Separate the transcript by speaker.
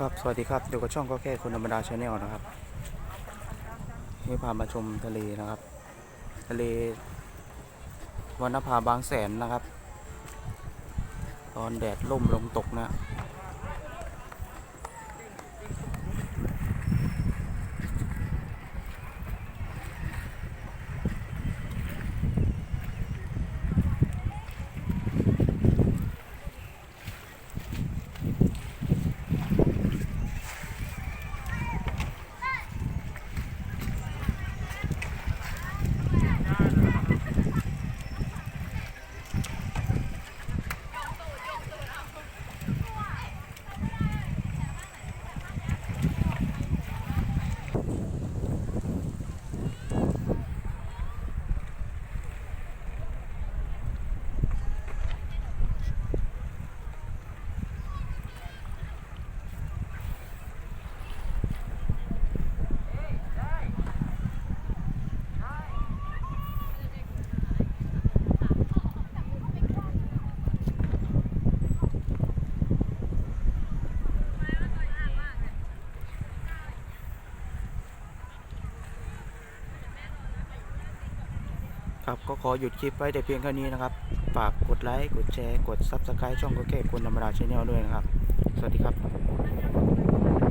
Speaker 1: ครับ สวัสดีครับอยู่กับช่องก็แค่คนธรรมดาชาแนลนะครับนี่พามาชมทะเลนะครับ ทะเลวันนภาบางแสนนะครับ ตอนแดดล่มลงตกนะ ครับก็ขอหยุดคลิปไว้แต่เพียงเท่านี้นะครับ ฝากกดไลค์ กดแชร์ กด Subscribe ช่องก็แค่คนธรรมดาชาแนลด้วยนะครับ สวัสดีครับ